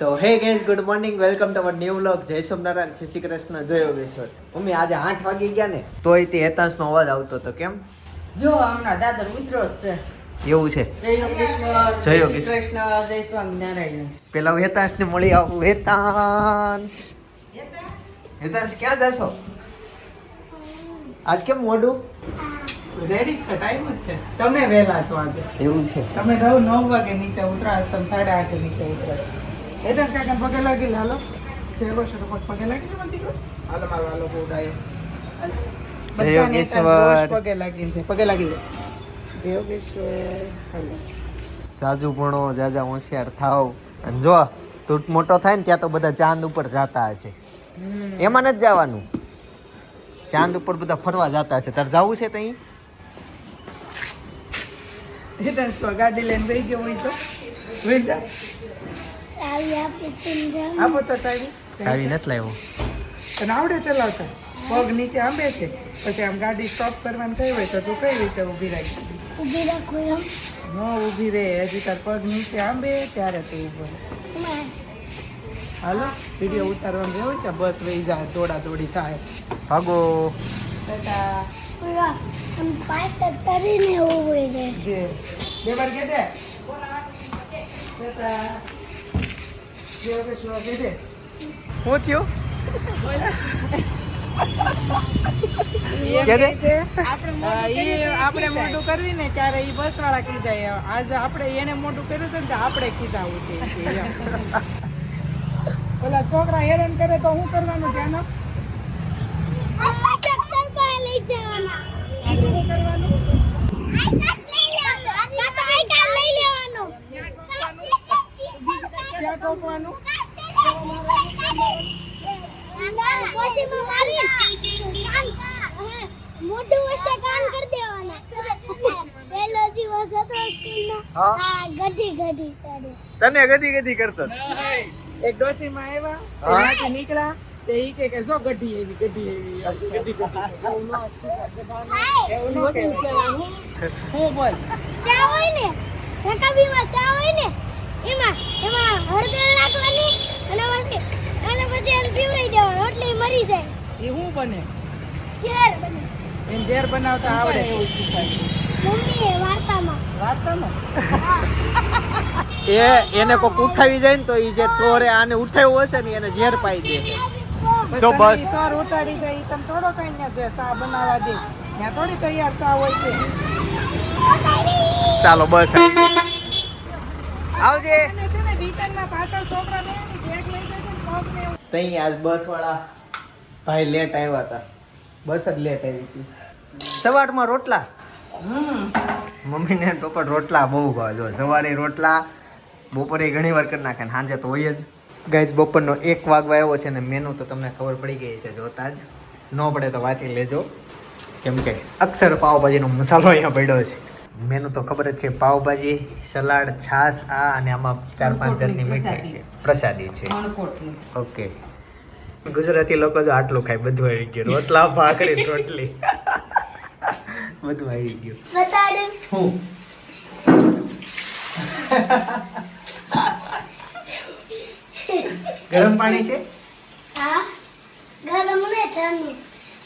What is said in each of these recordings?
તો hey guys good morning welcome to our new vlog જય સોમનારાયણ જય શ્રી કૃષ્ણ જય યોગેશ્વર. મમ્મી આજે આઠ વાગી ગયા ને તોય તે હેતાંશનો અવાજ આવતો હતો કેમ? જો હમણાં દાદર ઉતરો છે. એવું છે? જય યોગેશ્વર જય યોગેશ્વર. કૃષ્ણ જય સ્વામિનારાયણ. પેલા હું હેતાંશને મળી આવું હેતાંશ. હેતાંશ? ક્યાં જશો? આજ કેમ મોડું રેડી છે ટાઈમ જ છે. તમે વહેલા છો આજે. એવું છે. તમે રહો નવ વાગે નીચે ઉતરા તમે સાડા આઠે નીચે ઉતરા એ તો કાકા પગે લાગી હાલો જય ગોશ્વર પગ લાગી હાલો મારો હાલો બહુ ડાયો બધાને યોગેશ્વર. ત્યાં રોજ પગે લાગીને છે પગે લાગી જય યોગેશ્વર હાલો જાજુ ભણો જાજા હોશિયાર થાવ અને જો તું મોટો થાય ને ત્યાં તો બધા ચાંદ ઉપર જાતા હશે. એમાં નથી જવાનું. ચાંદ ઉપર બધા ફરવા જતા હશે. તારે જવું છે ત્યાં ગાડી લઈને વહી ગયો હોય તો. આપો તો ચાવી ચાવી નથી લાવ્યો. તને આવડે ચલાવતા? પગ નીચે આંબે છે. પછી આમ ગાડી સ્ટોપ કરવાની થઈ હોય તો તું કઈ રીતે ઊભી રાખી? ઊભી રાખો એમ? ન ઊભી રહે. હજી તાર પગ નીચે આંબે ત્યારે તું ઊભો હાલો વીડિયો ઉતારવાનું રહેવું છે? બસ વહી જાય દોડા દોડી થાય. ભાગો. ટાટા. આમ પાછળ કરીને ઊભી રહે. જે. બે વાર કે દે. ટાટા. શું થયું છે, આપણે મોટું કરવી ને ત્યારે ઈ બસ વાળા ખીજાય. આજે આપણે એને મોટું કર્યું છે ને આપણે ખીજાવું છે ઈ કે એમ. ઓલા છોકરા હેરાન કરે તો હું કરવાનું આજે હું કરવાનું આઈ કાર્ડ લઈ લેવાનો કાં તો આઈ કાર્ડ લઈ લેવાનો ક્યાં કરી દેવાના પહેલો દિવસ હતો સ્કૂલનો આ ગધી ગધી કરે તને કરતો એક ડોશીમાં આવ્યા ત્યાંથી નીકળ્યા તે ઈ કે કે જો ગઢી એવી ગઢી એવી. ગઢી ગઢી એવું ન એવું ન. હું બોલ? ચા હોય ને? રકાબીમાં ચા હોય ને? એમાં એમાં હળદર નાખવાની અને પછી અને પછી એને પીવડાવી દેવાનું એટલે મરી જાય. એ શું બને? ઝેર બને. એને ઝેર બનાવતા આવડે? એવું શીખાય મમ્મીએ વાર્તામાં. વાર્તામાં? એ એને કોક ઉઠાવી જાય ને તો એ જે ચોરે આને ઉઠાવ્યો હશે ને એને ઝેર પાઈ દે. જો બસ. ચોર ઉતારી ઉતાડી જાય તમે થોડો કઈ ત્યાં જે ચા બનાવવા દે. ત્યાં થોડી તૈયાર ચા હોય છે. ચાલો બસ. આવજે. તઈ આજ બસ વાળા ભાઈ લેટ આવ્યા હતા. બસ જ લેટ આવી હતી. સવારમાં રોટલા? મમ્મીને ને પપ્પા રોટલા બહુ ભાવે. જો સવારે રોટલા બપોરે ઘણી વાર કરી નાખે સાંજે તો હોય જ. ગાઈઝ બપોરનો એક વાગવા આવ્યો છે ને મેનુ તો તમને ખબર પડી ગઈ છે જોતા જ. ન પડે તો વાંચી લેજો. કેમ કે અક્ષર પાવભાજીનો મસાલો અહીંયા પડ્યો છે. મેનુ તો ખબર જ છે પાવભાજી સલાડ છાશ આ અને આમાં ચાર પાંચ જાતની મીઠાઈ છે. પ્રસાદી છે. ઓકે. ગુજરાતી લોકો જો આટલું ખાય બધું આવી ગયું. રોટલા ભાખરી રોટલી. બધું આવી ગયું. હું? ગરમ પાણી છે? હા. ગરમ ને ઠંડુ.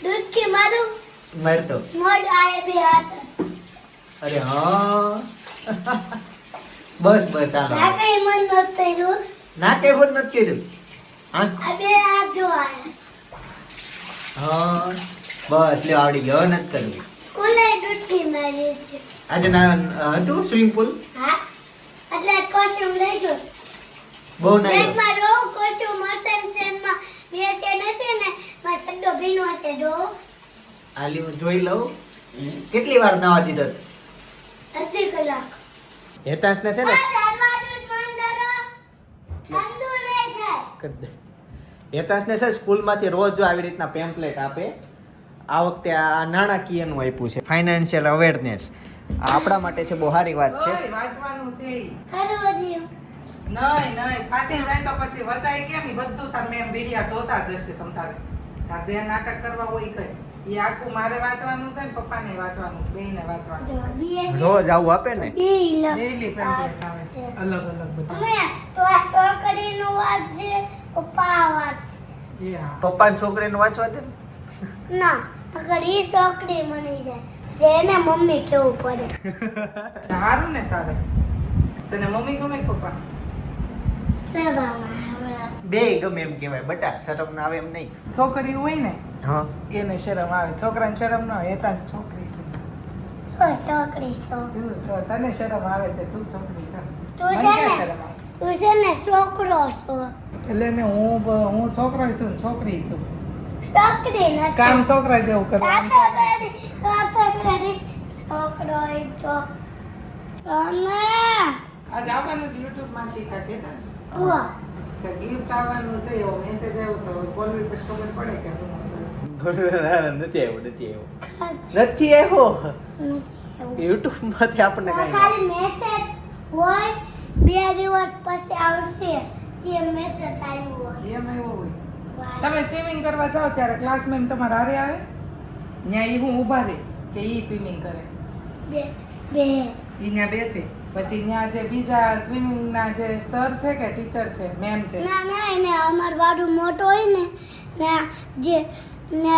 દૂધ કે મારું મળતો મોડ આય બે હાથ. અરે હા. બસ બસ ના હાલો કઈ મન નહોતું થયું ના કઈ પણ નથી કર્યું. હા? આ બે હાથ જો હા. બસ લે આવડી ગયો નથી કરવી સ્કૂલે દૂધ મારી છે. આજે ના હતું સ્વિમિંગ પુલ? હા. એટલે કોસ્ટ્યુમ લઈ જો બહુ ના માં રો કોસ્ટ્યુમ મસન સેનમાં બે છે નથી ને માં સડ્ડો ભીનો છે જો. આલી હું જોઈ લઉં. કેટલી વાર નાવા દીધો? અડધી કલાક. હેતાંશને છે ને કરો. દે. હેતાંશને છે સ્કૂલમાંથી રોજ જો આવી રીતના પેમ્પલેટ આપે. આ વખતે આ નાણાકીયનું આપ્યું છે ફાઇનાન્શિયલ અવેરનેસ આપણા માટે છે બહુ સારી વાત છે. વાંચવાનું છે નહીં નહીં ફાટી જાય તો પછી વચાય કેમ? બધું તાર મેમ વિડિયા જોતા જશે તમ તારે. તાર જે નાટક કરવા હોય ઈ કર. એ આખું મારે વાંચવાનું છે ને પપ્પાને વાંચવાનું છે બેયને વાંચવાનું છે. બે રોજ આવું આપે ને? ડેઈલી પેમ્પલેટ આવે છે. અલગ અલગ બધા અમે તો આ છોકરીનું વાંચે પપ્પા વાંચે પપ્પા પપ્પાની છોકરીને વાંચવા દે ના? અગર ઈ છોકરી મળી જાય જેને મમ્મી કેવું પડે. સારું ને તારે. તને મમ્મી ગમે પપ્પા? સદામાં બે ગમે એમ કહેવાય બટા શરમ ના આવે એમ નહીં. છોકરી હોય ને હા. એને શરમ આવે. છોકરાને શરમ ના આવે એતા છોકરી છે. છોકરી છો. તું છો- તને શરમ આવે છે તું છોકરી છે. તું છે ને તું છે ને છોકરો છો. એટલે ને હું હું છોકરો છું ને છોકરી છું. છોકરી નથી. કામ છોકરા જેવું કરે છોકરો હોય તો. તમે આજ આવવાનું છે યુટ્યુબમાંથી કા કેતા કુવા કે ગિફ્ટ આવવાનું છે એવો મેસેજ આવ્યો તો કોલવી પછી ખબર પડે કે હું નથી આવ્યો નથી આવ્યો નથી આવ્યો યુટ્યુબમાંથી આપણને ખાલી મેસેજ હોય બે દિવસ પછી આવશે એ મેસેજ આવ્યું હોય એમ આવ્યો હોય તમે સ્વિમિંગ કરવા જાઓ ત્યારે ક્લાસ મેમ તમારા હારે આવે ત્યાં એ હું ઊભા રહે કે ઈ સ્વિમિંગ કરે બે બે ત્યાં બેસે પછી ત્યાં જે બીજા સ્વિમિંગ ના જે સર છે કે ટીચર છે મેમ છે? ના ના એને અમાર બારું મોટો હોય ને ને જે ને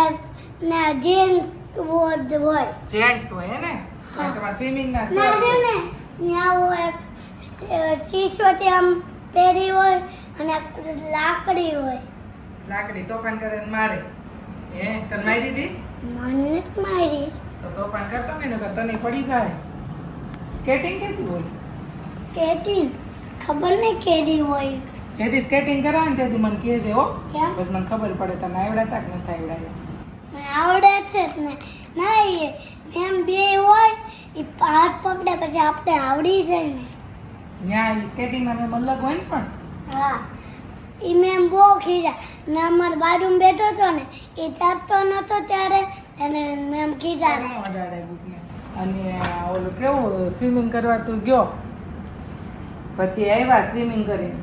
ને જેન્ટ્સ વોર્ડ હોય. જેન્ટ્સ હોય ને. તમારા સ્વિમિંગ ના ના સર છે. ને ત્યાં હોય શીશોટી આમ પહેરી હોય અને લાકડી હોય. લાકડી તોફાન કરે ને મારે. હે તને મારી દીધી? મને મારી. તો તોફાન કરતો ને નકર તને પડી જાય. સ્કેટિંગ કેતી હોય? સ્કેટિંગ ખબર નહીં કેરી હોય. જેથી સ્કેટિંગ કરાવે ને તેથી મને કહે છે હો બસ મને ખબર પડે તને આવડતા કે નથી આવડ્યા મને આવડે છે જ ને. ના એ એમ બે હોય એ હાથ પકડે પછી આપણે આવડી જાય ને. ત્યાં સ્કેટિંગ ના મેમ અલગ હોય ને પણ? હા. એ મેમ બહુ ખીજા. ને અમારા બાજુમાં બેઠો હતો ને એ તરતો નતો ત્યારે એને મેમ ખીજા અને ઓલું કેવું સ્વિમિંગ કરવા તું ગયો? પછી આવ્યા સ્વિમિંગ કરીને.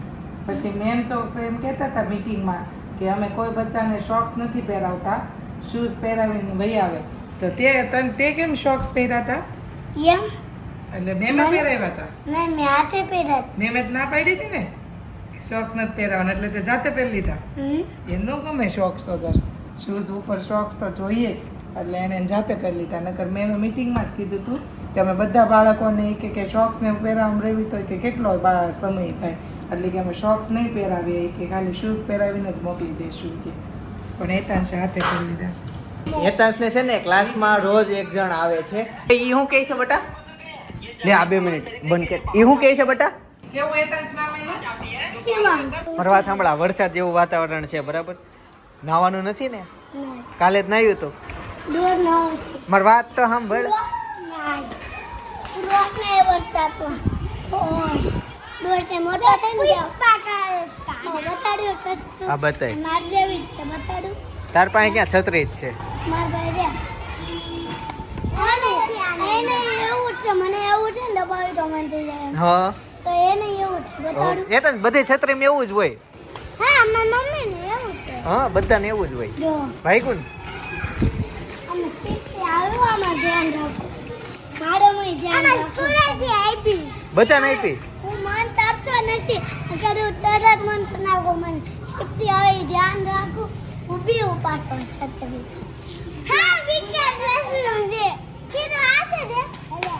પછી મેમ તો એમ કહેતા હતા મીટિંગમાં કે અમે કોઈ બચ્ચાને શોક્સ નથી પહેરાવતા શૂઝ પહેરાવીને ભાઈ આવે. તો તે તને તે કેમ શોક્સ પહેર્યા હતા એમ? એટલે મેમે પહેરાવ્યા હતા. નહીં મેં હાથે પહેર્યા મેમે જ ના પાડી હતી ને શોક્સ નથી પહેરાવાના એટલે તે જાતે પહેરી લીધા. એનું ગમે શોક્સ વગર. શૂઝ ઉપર શોક્સ તો જોઈએ જ. એટલે એને જાતે પહેરી લીધા. નકર મેં મિટિંગમાં જ કીધું હતું કે અમે બધા બાળકોને કે કે શોક્સ ને એવું પહેરાવામાં રહેવી તો કે કેટલો સમય થાય. એટલે કે અમે શોક્સ નહીં પહેરાવીએ કે ખાલી શૂઝ પહેરાવીને જ મોકલી દઈશું કે. પણ એતાંશે હાથે પહેરી લીધા. હેતાંશને છે ને ક્લાસમાં રોજ એક જણ આવે છે. એ શું કહે છે બટા? લે આ બે મિનિટ બંધ કર. એ શું કહે છે બટા? કેવું હેતાંશ નામ ફરવા સાંભળા વરસાદ જેવું વાતાવરણ છે બરાબર? નાવાનું નથી ને? કાલે જ નાહ્યું તો? દૂર ન આવશે મારી વાત તો સાંભળ. તાર પાસે ક્યાં છત્રી જ છે? એ તો બધી છત્રીમાં એવું જ હોય. હા બધાને એવું જ હોય. ભાઈ કોણ ધ્યાન રાખું મારે હું ધ્યાન રાખો સુરતથી આપી બધાને આપી? હું મન તરતો નથી. અગર હું તરત મન નાખો મન શક્તિ આવે ધ્યાન રાખું ઊભી હું પાછો છત્રી હા વિકેટ લેશું છે કીધું આ છે દે એટલે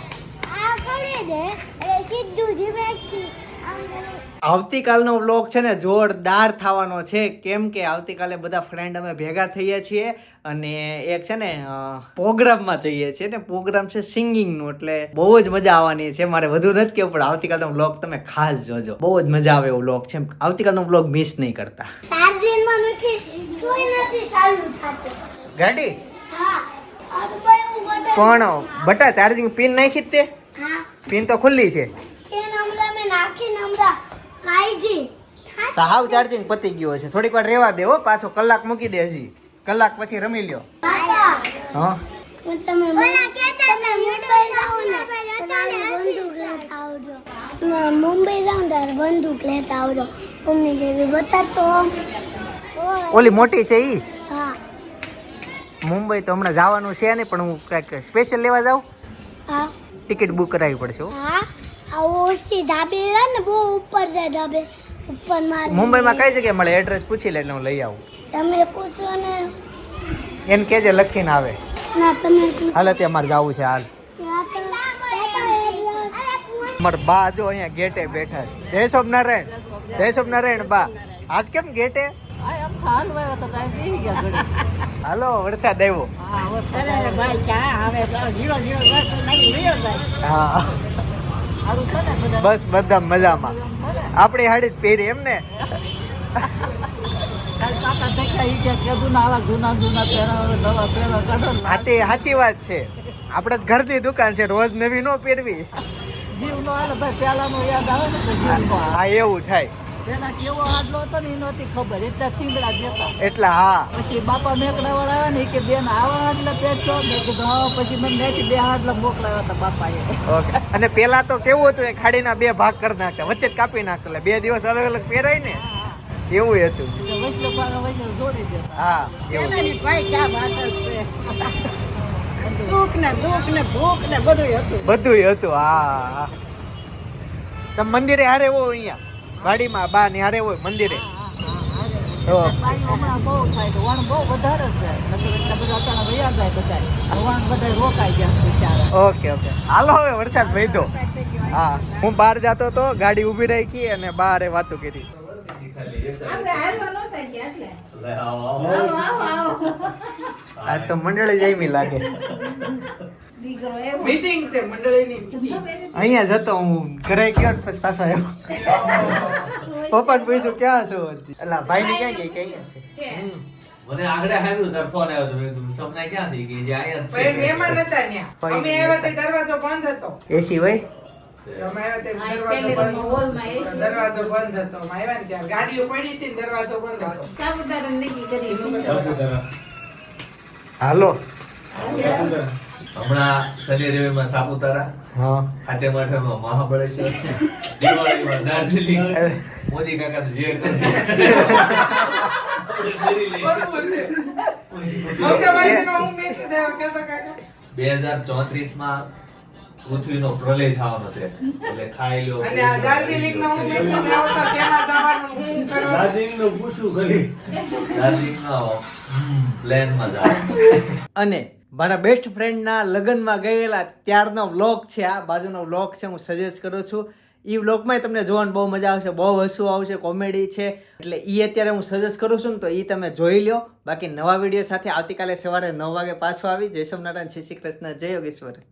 આ કરી દે એટલે સીધું જીવેથી આમ કરી આવતીકાલનો વ્લોગ છે ને જોરદાર થવાનો છે. કેમ કે આવતીકાલે બધા ફ્રેન્ડ અમે ભેગા થઈએ છીએ અને એક છે ને પ્રોગ્રામમાં જઈએ છીએ ને પ્રોગ્રામ છે સિંગિંગનો એટલે બહુ જ મજા આવવાની છે. મારે વધુ નથી કહેવું પણ આવતીકાલનો વ્લોગ તમે ખાસ જોજો. બહુ જ મજા આવે એવો વ્લોગ છે આવતીકાલનો વ્લોગ મિસ નહીં કરતા. ગાડી? પણ બટા ચાર્જિંગ પિન નાખી તે. પિન તો ખુલ્લી છે. નાખી નમરા તો હાવ ચાર્જિંગ પતી ગયો છે થોડીક વાર રહેવા દે હો પાછો કલાક મૂકી દે હજી. કલાક પછી રમી લ્યો. હા? મુંબઈ ને બંદૂક લેતા આવજો. ને મમ્મી બતાતો ઓલી મોટી છે ઈ? હા. મુંબઈ તો હમણાં જવાનું છે નહીં પણ હું કાંઈક સ્પેશિયલ લેવા જાઉં? હા. ટિકિટ બુક કરાવી પડશે હો. હા આ ઓછી ને બહુ ઉપર છે ધાબે ઉપર મારે મુંબઈમાં કઈ જગ્યાએ મળે? એડ્રેસ પૂછી લે એટલે હું લઈ આવું. તમે પૂછો ને. એને કેજે લખીને આવે. ના તમે હાલે તે મારે જવું છે હાલ. ના, બા જો અહીંયા ગેટે બેઠા છે. જય સોમનારાયણ જય સોમનારાયણ બા. આજ કેમ ગેટે? હાલો વરસાદ આવ્યો. હા. બસ બધા મજામાં. આપણી હાડી જ પહેરી એમ ને સાચી વાત છે. આપણે ઘરની દુકાન છે રોજ નવી નો પહેરવી. હા એવું થાય. કેવો આડલો હતો ને એ નહોતી ખબર. એટલે સિંગડા દેતા એટલે હા. પછી બાપા મેકડા વાળા આવ્યા ને કે બેન આવા હાડલા પહેરશો મેં કીધું હા. પછી મને ત્યાંથી બે હાડલા મોકલાવ્યા હતા બાપાએ. ઓકે. અને પેલા તો કેવું હતું એ ખાડીના બે ભાગ કરી નાખતા વચ્ચે જ કાપી નાખતા એટલે બે દિવસ અલગ અલગ પહેરાય ને એવું હતું. એટલે જોડી દેતા. હા એવું. ભાઈ ક્યાં વાત છે. સુખ ને દુઃખ ને ભૂખ ને બધું હતું. બધું હતું હા હા. તમે મંદિરે હારે એવો અહીંયા? ગાડીમાં બા ન્યારે હોય મંદિરે. તો હમણાં બહુ થાય તો વણ બહુ વધારે છે. નકર એટલા બધા અટાણા વયા જાય બધા વણ બધા રોકાઈ ગયા બિચારા. Okay okay. હાલો હવે વરસાદ વહીધો હા હું બહાર જતો તો ગાડી ઊભી રાખી અને બહાર વાતો કરી. એટલે. તો મંડળી જઈમી લાગે. મીટિંગ છે મંડળીની અહીંયા જતો હું ઘરે ગયો પછી પાછો આવ્યો. પપ્પાને પૂછ્યું ક્યાં છો? એટલે ભાઈ ને ક્યાં ગઈ? કઈ છે. મને આગળ આવ્યું તાર ફોન આવ્યો તો સપના ક્યાં થઈ ગઈ જે આયા જ પણ મહેમાન હતા ત્યાં. અમે આવ્યા તે દરવાજો બંધ હતો. એસી હોય? દરવાજો બંધ હતો. દરવાજો બંધ હતો. અમે આવ્યા ને ત્યાં. ગાડીઓ પડી હતી દરવાજો બંધ હતો. સાબુદાણા નક્કી કરી હાલો. હમણાં શનિ રવિમાં સાપુતારા ખાતે માઠામાં મહાબળેશ્વર. દિવાળીમાં દાર્જિલિંગ. મોદી જે કાકા. બે હજાર ચોત્રીસમાં પૃથ્વીનો પ્રલય થવાનો છે. એટલે ખાઈ લો અને આ દાર્જિલિંગનો હું message આવ્યો તો શેમાં જવાનું, હું કરવાનું. દાર્જિલિંગનો પ્લેનમાં જાવ અને મારા બેસ્ટ ફ્રેન્ડના લગ્નમાં ગયેલા ત્યારનો વ્લોગ છે આ. બાજુનો વ્લોગ છે હું સજેસ્ટ કરું છું. એ વ્લોગમાં તમને જોવાની બહુ મજા આવશે બહુ હસવું આવશે કોમેડી છે. એટલે એ અત્યારે હું સજેસ્ટ કરું છું ને તો એ તમે જોઈ લો બાકી નવા વીડિયો સાથે આવતીકાલે સવારે નવ વાગે પાછો આવી. જય સોમનારાયણ શ્રી શ્રી કૃષ્ણ જય યોગેશ્વર.